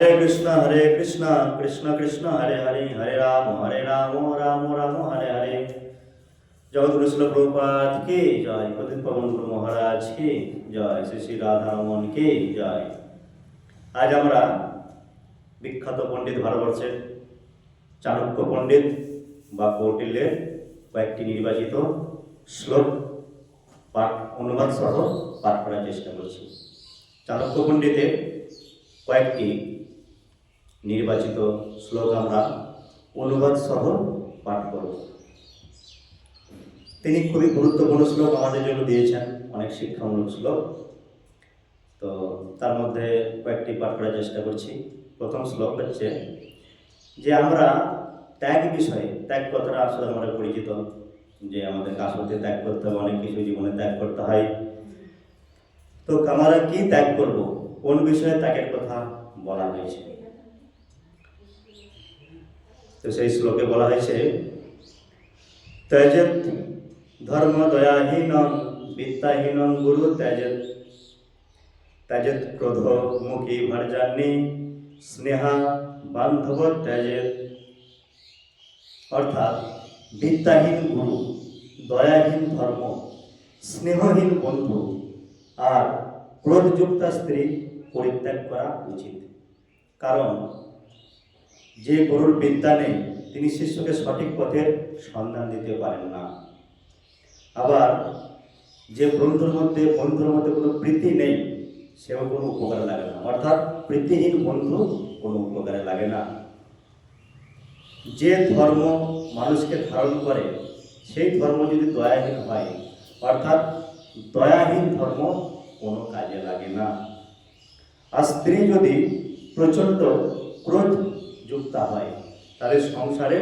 হরে কৃষ্ণ হরে কৃষ্ণ কৃষ্ণ কৃষ্ণ, হরে হরে হরে রাম হরে রাম রাম রাম, হরে হরে। জগৎগুরু শিল প্রভুপাদ কে, জয় পতিত পবন গুরু মহারাজ কে, জয় শ্রী শ্রী রাধা রমন কে, জয়। আজ আমরা বিখ্যাত পণ্ডিত ভারতবর্ষের চাণক্য পণ্ডিত বা কৌটিল্যের কয়েকটি নির্বাচিত শ্লোক, পাঠ, অনুবাদ সহ পাঠ করার চেষ্টা করছি। চাণক্য পণ্ডিতের কয়েকটি নির্বাচিত শ্লোক আমরা অনুবাদ সহ পাঠ করব। তিনি খুবই গুরুত্বপূর্ণ শ্লোক আমাদের জন্য দিয়েছেন, অনেক শিক্ষামূলক শ্লোক। তো তার মধ্যে কয়েকটি পাঠ করার চেষ্টা করছি। প্রথম শ্লোক হচ্ছে, যে আমরা ত্যাগ বিষয়ে, ত্যাগ কথাটা আসলে আমরা পরিচিত, যে আমাদের কাজ করতে ত্যাগ করতে হবে, অনেক কিছু জীবনে ত্যাগ করতে হয়। তো আমরা কি ত্যাগ করব? কোন বিষয়ে ত্যাগের কথা বলা হয়েছে? তো সেই শ্লোকে বলা হয়েছে ত্যাজেত ধর্ম দয়াহীন বিদ্যাহীন গুরু ত্যাজেত ত্যাজেত ক্রোধ মুখী ভরজান্নি স্নেহা বান্ধব ত্যাজেত অর্থাৎ বিদ্যাহীন গুরু, দয়াহীন ধর্ম, স্নেহহীন বন্ধু আর ক্রোধযুক্ত স্ত্রী পরিত্যাগ করা উচিত। কারণ যে গুরুর বিদ্যা নেই, তিনি শিষ্যকে সঠিক পথের সন্ধান দিতে পারেন না। আবার যে বন্ধুর মধ্যে বন্ধুর মধ্যে কোনো প্রীতি নেই, সেও কোনো উপকারে লাগে না। অর্থাৎ প্রীতিহীন বন্ধু কোনো উপকারে লাগে না। যে ধর্ম মানুষকে ধারণ করে, সেই ধর্ম যদি দয়াহীন হয়, অর্থাৎ দয়াহীন ধর্ম কোনো কাজে লাগে না। আর স্ত্রী যদি প্রচণ্ড ক্রোধ যুক্ত হয় তাহলে সংসারে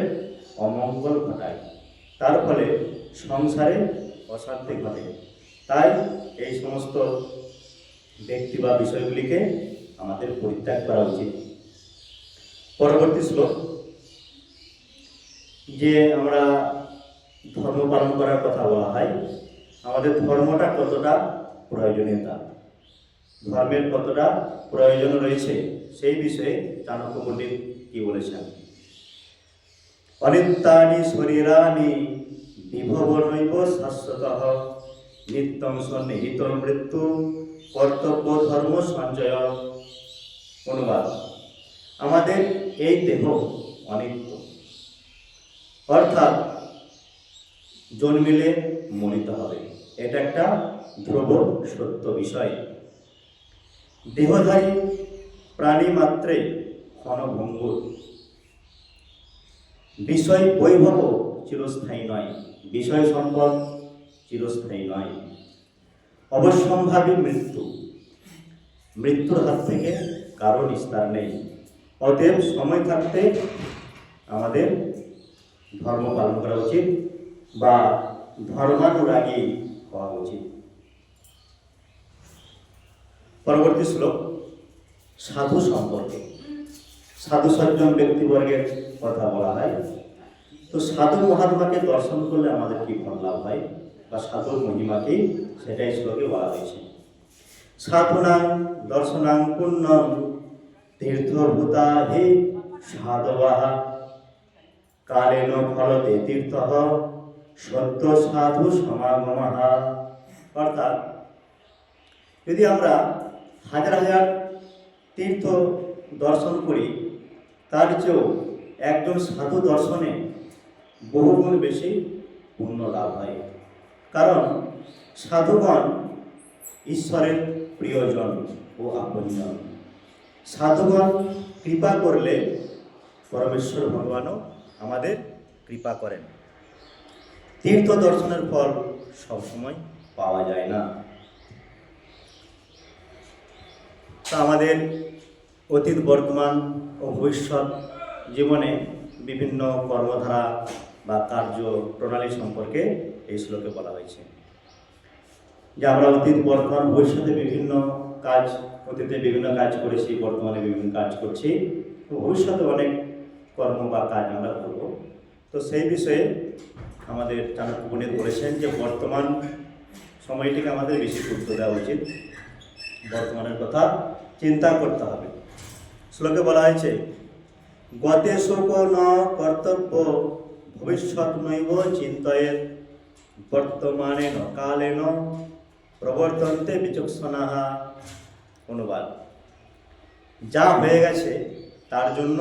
অমঙ্গল ঘটায়। তার ফলে সংসারে অশান্তি ঘটে। তাই এই সমস্ত ব্যক্তি বা বিষয়গুলিকে আমাদের পরিত্যাগ করা উচিত। পরবর্তী শ্লোক। যে আমরা ধর্ম পালন করার কথা বলা হয়, আমাদের ধর্মটা কতটা প্রয়োজনীয়তা? ধর্মের কতটা প্রয়োজন রয়েছে, সেই বিষয়ে চাণক্য পণ্ডিত কি বলেছেন? অনিত্যানি শরীরানি বিভব নৈব শাশ্বত নিত্যং সন্নিহিত মৃত্যু কর্তব্য ধর্ম সঞ্চয়। অনুবাদ। আমাদের এই দেহ অনিত্য। অর্থাৎ জন্মিলে মরিতে হবে। এটা একটা ধ্রুব সত্য বিষয়। দেহধারী প্রাণী মাত্রে ক্ষণভঙ্গুর বিষয় বৈভব চিরস্থায়ী নয়, বিষয় সম্পদ চিরস্থায়ী নয়। অবশ্যম্ভাবী মৃত্যু। মৃত্যুর হাত থেকে কারও নিস্তার নেই। অতএব সময় থাকতে আমাদের ধর্ম পালন করা উচিত বা ধর্মানুরাগী হওয়া উচিত। পরবর্তী শ্লোক, সাধু সম্পর্কে। সাধু সজ্জন ব্যক্তিবর্গের কথা বলা হয়। তো সাধু মহাত্মাকে দর্শন করলে আমাদের কি ফল লাভ হয়? বা সাধু মহিমাকে সেটাই শ্লোকে বলা হয়েছে। সাধুনাং, দর্শনাং পুণ্যম তীর্থভূতা হে সাধবাহা কালেন ফলতে তীর্থ সত্য সাধু সমাগমহা অর্থাৎ, যদি আমরা হাজার হাজার তীর্থ দর্শন করি তার চেয়েও একজন সাধু দর্শনে বহুগুণ বেশি পুণ্য লাভ হয়। কারণ সাধুগণ ঈশ্বরের প্রিয়জন ও আপনজন। সাধুগণ কৃপা করলে পরমেশ্বর ভগবানও আমাদের কৃপা করেন। তীর্থ দর্শনের ফল সবসময় পাওয়া যায় না। তা আমাদের অতীত, বর্তমান ও ভবিষ্যৎ জীবনে বিভিন্ন কর্মধারা বা কার্য প্রণালী সম্পর্কে এই শ্লোকে বলা হয়েছে। যে আমরা অতীত, বর্তমান, ভবিষ্যতে বিভিন্ন কাজ অতীতে বিভিন্ন কাজ করেছি, বর্তমানে বিভিন্ন কাজ করছি ভবিষ্যতে অনেক কর্ম বা কাজ আমরা করব। তো সেই বিষয়ে আমাদের চাণক্য পণ্ডিত বলেছেন যে বর্তমান সময়টিকে আমাদের বেশি গুরুত্ব দেওয়া উচিত। বর্তমানের কথা চিন্তা করতে হবে। শ্লোকে বলা হয়েছে, গতে শোক ন কর্তব্য, ভবিষ্যৎ নৈব চিন্তয়ে বর্তমানে ন, কালে ন, প্রবর্তন্তে বিচক্ষণাহা অনুবাদ। যা হয়ে গেছে, তার জন্য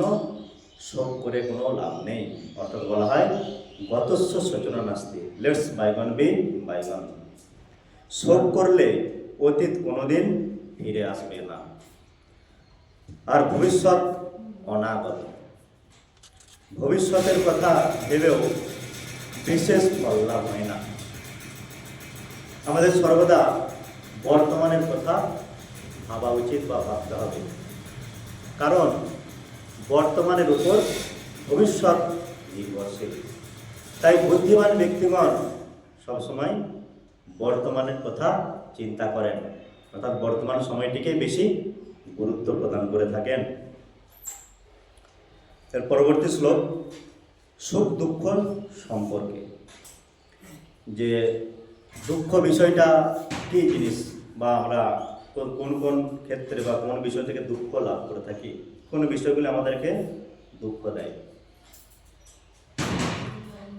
শোক করে কোনো লাভ নেই। অর্থাৎ বলা হয় গতস্ব সূচনা নাস্তি। লেটস বাইগন বি বাইগন শোক করলে অতীত কোনোদিন ফিরে আসবে না। আর ভবিষ্যৎ অনাগত। ভবিষ্যতের কথা ভেবেও বিশেষ লাভ হয় না। আমাদের সর্বদা বর্তমানের কথা ভাবা উচিত বা ভাবতে হবে। কারণ বর্তমানের উপর ভবিষ্যৎ নির্ভরশীল। তাই বুদ্ধিমান ব্যক্তিগণ সবসময় বর্তমানের কথা চিন্তা করেন। অর্থাৎ বর্তমান সময়টিকে বেশি গুরুত্ব প্রদান করে থাকেন। এর পরবর্তী শ্লোক, সুখ দুঃখ সম্পর্কে। যে দুঃখ বিষয়টা কী জিনিস বা আমরা কোন- কোন ক্ষেত্রে বা কোন বিষয় থেকে দুঃখ লাভ করে থাকি, কোন বিষয়গুলি আমাদেরকে দুঃখ দেয়?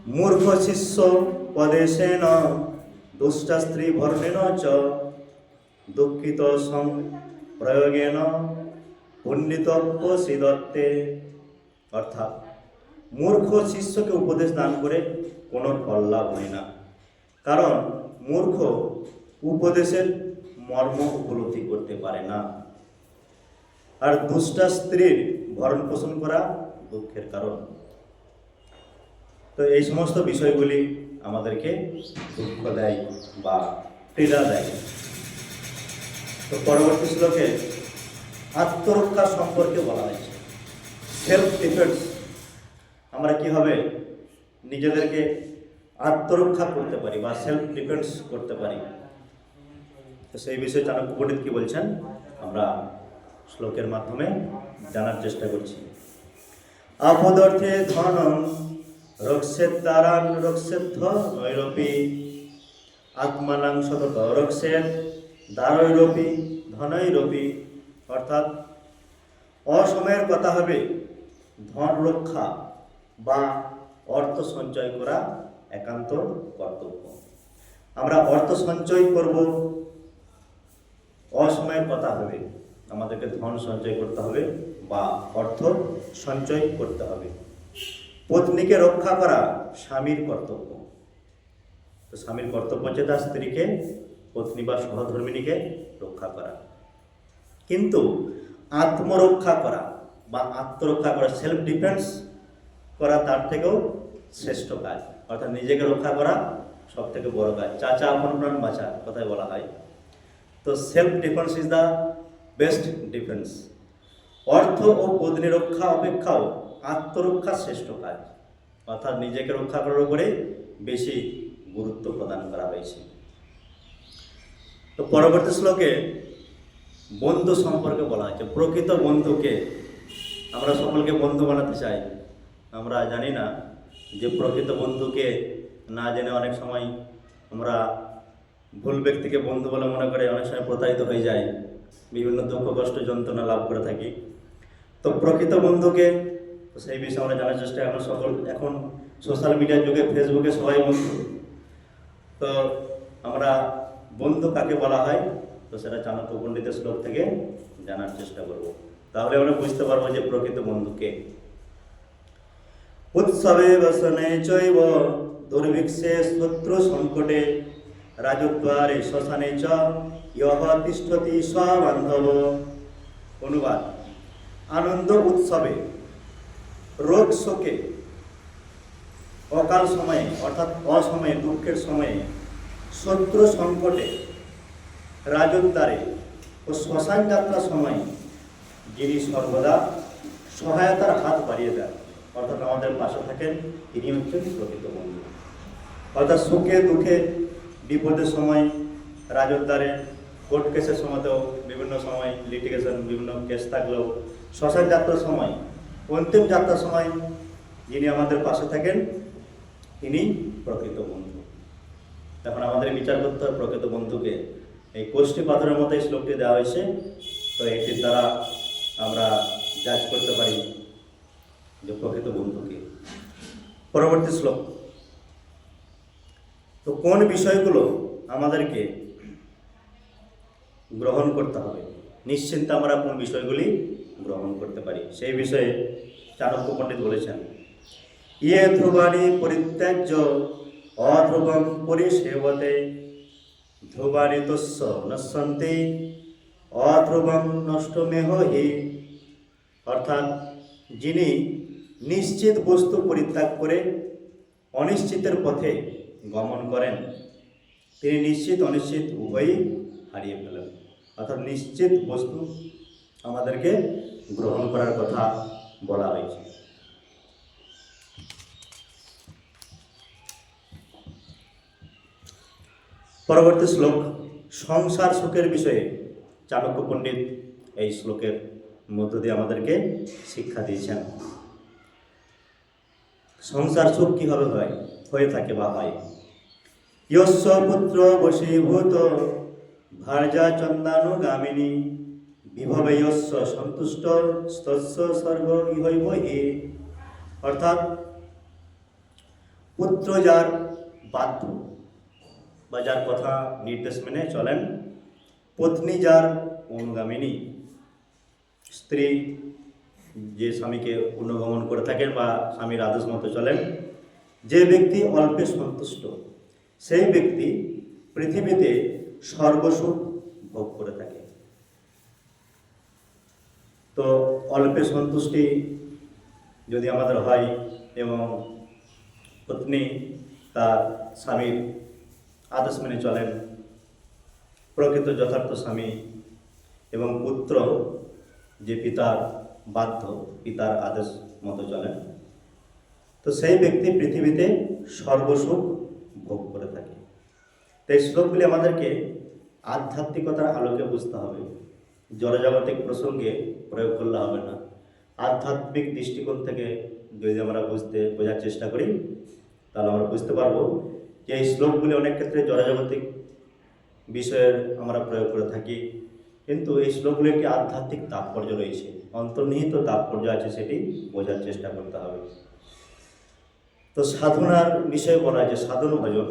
মূর্খ শিষ্য পদেশেন, দুষ্টা স্ত্রী ভর্ণেন চ, দুঃখিত প্রয়োগেন পণ্ডিতব্য সিদত্তে অর্থাৎ মূর্খ শিষ্যকে উপদেশ দান করে কোনো ফল লাভ হয় না। কারণ মূর্খ উপদেশের মর্ম উপলব্ধি করতে পারে না। আর দুষ্টা স্ত্রীর ভরণ পোষণ করা দুঃখের কারণ। তো এই সমস্ত বিষয়গুলি আমাদেরকে দুঃখ দেয় বা পীড়া দেয়। তো পরবর্তী শ্লোকে আত্মরক্ষা সম্পর্কে বলা হয়েছে। সেলফ ডিফেন্স আমরা কীভাবে নিজেদেরকে আত্মরক্ষা করতে পারি বা সেলফ ডিফেন্স করতে পারি। তো সেই বিষয়ে চাণক্য পণ্ডিত কি বলছেন? আমরা শ্লোকের মাধ্যমে জানার চেষ্টা করছি। আপদর্থে ধনম রক্ষেত দ্বারান রক্ষেদ্ধ নৈরপি আত্মানাং সতত রক্ষেত দ্বারৈরপি ধনৈরপি, অর্থাৎ অসময়ের কথা হবে ধন রক্ষা বা অর্থ সঞ্চয় করা একান্ত কর্তব্য। আমরা অর্থ সঞ্চয় করব, অসময়ের কথা হবে। আমাদেরকে ধন সঞ্চয় করতে হবে বা অর্থ সঞ্চয় করতে হবে। পত্নীকে রক্ষা করা স্বামীর কর্তব্য। তো স্বামীর কর্তব্য হচ্ছে তার স্ত্রীকে পত্নী বা সহধর্মিনীকে রক্ষা করা। কিন্তু আত্মরক্ষা করা বা আত্মরক্ষা করা সেলফ ডিফেন্স করা তার থেকেও শ্রেষ্ঠ কাজ। অর্থাৎ নিজেকে রক্ষা করা সব থেকে বড় কাজ। চাচা আপন প্রাণ বাঁচা কথায় বলা হয়। তো self defence is the best defence অর্থ ও পত্নী রক্ষা অপেক্ষাও আত্মরক্ষা শ্রেষ্ঠ কাজ। অর্থাৎ নিজেকে রক্ষা করার উপরে বেশি গুরুত্ব প্রদান করা হয়েছে। তো পরবর্তী শ্লোকে বন্ধু সম্পর্কে বলা হয়েছে। প্রকৃত বন্ধুকে আমরা সকলকে বন্ধু বানাতে চাই। আমরা জানি না যে প্রকৃত বন্ধুকে না জেনে অনেক সময় আমরা ভুল ব্যক্তিকে বন্ধু বলে মনে করে অনেক সময় প্রতারিত হয়ে যায় বিভিন্ন দুঃখ, কষ্ট, যন্ত্রণা লাভ করে থাকি। তো প্রকৃত বন্ধুকে সেই বিষয়ে আমরা জানার চেষ্টা আমরা সকল এখন সোশ্যাল মিডিয়ার যুগে ফেসবুকে সবাই বন্ধু। তো আমরা বন্ধু কাকে বলা হয়? তো সেটা চাণক্য পণ্ডিতের শ্লোক থেকে জানার চেষ্টা করব। তাহলে আমরা বুঝতে পারব যে প্রকৃত বন্ধুকে উৎসবে বসনে চৈব, দুর্ভিক্ষে শত্রু সংকটে, রাজদ্বারে শ্মশানে চ, ইহ তিষ্ঠতি স্বাবান্ধব। অনুবাদ, আনন্দ উৎসবে, রোগ শোকে, অকাল সময়ে, অর্থাৎ অসময়ে, দুঃখের সময়ে শত্রু সংকটে রাজদ্বারে ও শ্মশান যাত্রার সময় যিনি সর্বদা সহায়তার হাত বাড়িয়ে দেন, অর্থাৎ আমাদের পাশে থাকেন, তিনি হচ্ছেন প্রকৃত বন্ধু। অর্থাৎ সুখে দুঃখে বিপদের সময় রাজদ্বারে কোর্ট কেসের সময়তেও বিভিন্ন সময় লিটিগেশন বিভিন্ন কেস থাকলেও শ্মশান যাত্রার সময়, অন্তিম যাত্রার সময় যিনি আমাদের পাশে থাকেন, তিনি প্রকৃত বন্ধু। এখন আমাদের বিচার করতে হবে প্রকৃত বন্ধুকে এই কোষ্ঠী পাথরের মতো এই শ্লোকটি দেওয়া হয়েছে। তো এটির দ্বারা আমরা জাজ করতে পারি যে প্রকৃত বন্ধুকে পরবর্তী শ্লোক। তো কোন বিষয়গুলো আমাদেরকে গ্রহণ করতে হবে? নিশ্চিন্তে আমরা কোন বিষয়গুলি গ্রহণ করতে পারি? সেই বিষয়ে চাণক্য পণ্ডিত বলেছেন ইয়ে ধ্রুবাণী পরিত্যাজ্য অধ্রুবম পরিষেবতে ধ্রুবাণী তস্য নশ্যন্তি অধ্রুবম নষ্টমেহ হি। অর্থাৎ যিনি নিশ্চিত বস্তু পরিত্যাগ করে অনিশ্চিতের পথে গমন করেন, তিনি নিশ্চিত অনিশ্চিত উভয়ই হারিয়ে ফেলেন। অর্থাৎ নিশ্চিত বস্তু আমাদেরকে গ্রহণ করার কথা বলা হয়েছে। পরবর্তী শ্লোক, সংসার সুখের বিষয়ে চাণক্য পণ্ডিত এই শ্লোকের মধ্য দিয়ে আমাদেরকে শিক্ষা দিয়েছেন। সংসার সুখ কীভাবে হয়? হয়ে থাকে বা হয়? ইয়স্ব পুত্র বশীভূত ভার্যা চন্দানুগামিনী বিভবেয়স্য সন্তুষ্ট স্তস্য সর্ব ইহৈব হি অর্থাৎ পুত্র যার বাধ্য বা যার কথা নির্দেশ মেনে চলেন। পত্নী যার অনুগামিনী, স্ত্রী যে স্বামীকে অনুগমন করে থাকেন বা স্বামীর আদেশ মতো চলেন, যে ব্যক্তি অল্পে সন্তুষ্ট, সেই ব্যক্তি পৃথিবীতে সর্বসুখ ভোগ করে থাকে। তো অল্পে সন্তুষ্টি যদি আমাদের হয় এবং পত্নী তার স্বামীর আদেশ মেনে চলেন। প্রকৃত যথার্থ স্বামী এবং পুত্র যে পিতার বাধ্য পিতার আদেশ মতো চলেন, তো সেই ব্যক্তি পৃথিবীতে সর্বসুখ ভোগ করে থাকে। তো এই শ্লোকগুলি আমাদেরকে আধ্যাত্মিকতার আলোকে বুঝতে হবে। জড়জাগতিক প্রসঙ্গে প্রয়োগ করলে হবে না। আধ্যাত্মিক দৃষ্টিকোণ থেকে যদি আমরা বুঝতে, বোঝার চেষ্টা করি, তাহলে আমরা বুঝতে পারব যে এই শ্লোকগুলি অনেক ক্ষেত্রে জড়জাগতিক বিষয়ের আমরা প্রয়োগ করে থাকি। কিন্তু এই শ্লোকগুলির একটি আধ্যাত্মিক তাৎপর্য রয়েছে? অন্তর্নিহিত তাৎপর্য আছে সেটি বোঝার চেষ্টা করতে হবে। তো সাধনার বিষয়ে বলা যে সাধন ভজন।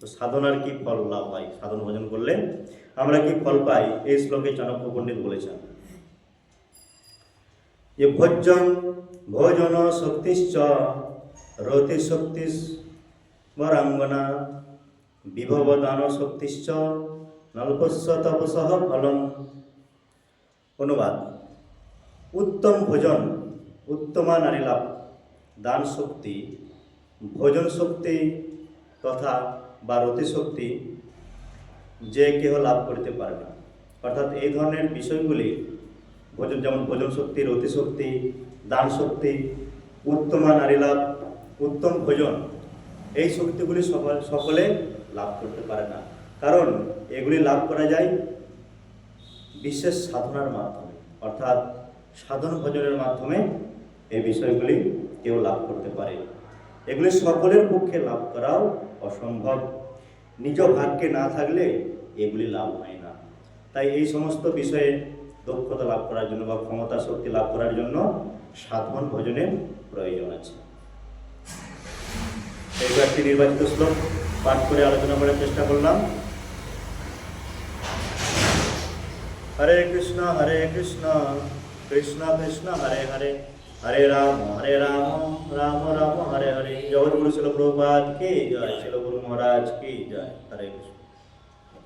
তো সাধনার কি ফল লাভ হয়? সাধন ভজন করলে আমরা কি ফল পাই? এই শ্লোকে চাণক্য পণ্ডিত বলেছেন। যে ভোজন ভোজন শক্তিশ্চ রতি শক্তিস বরাঙ্গনা বিভব দান শক্তিশ্চ নল্পস্য তপসহ ফলম অনুবাদ। উত্তম ভোজন, উত্তমা নারী লাভ দান শক্তি ভোজন শক্তি তথা বা রতি শক্তি যে কেহ লাভ করতে পারে না অর্থাৎ এই ধরনের বিষয়গুলি ভোজন, যেমন ভোজন শক্তি রতি শক্তি দান শক্তি উত্তমা নারী লাভ, উত্তম ভোজন এই শক্তিগুলি সকল সকলে লাভ করতে পারে না। কারণ এগুলি লাভ করা যায় বিশেষ সাধনার মাধ্যমে। অর্থাৎ সাধন ভজনের মাধ্যমে এই বিষয়গুলি কেউ লাভ করতে পারে। এগুলি সকলের পক্ষে লাভ করাও অসম্ভব। নিজ ভাগ্যে না থাকলে এগুলি লাভ হয় না। তাই এই সমস্ত বিষয়ে দক্ষতা লাভ করার জন্য বা ক্ষমতা শক্তি লাভ করার জন্য সাধন ভজনের প্রয়োজন আছে। এই কয়েকটি নির্বাচিত শ্লোক পাঠ করে আলোচনা করার চেষ্টা করলাম। হরে কৃষ্ণ হরে কৃষ্ণ কৃষ্ণ কৃষ্ণ, হরে হরে। হরে রাম হরে রাম রাম রাম, হরে হরে। জগৎগুরু শিল প্রভুপাদ কি জয়? শিল গুরু মহারাজ, কি জয়? হরে কৃষ্ণ।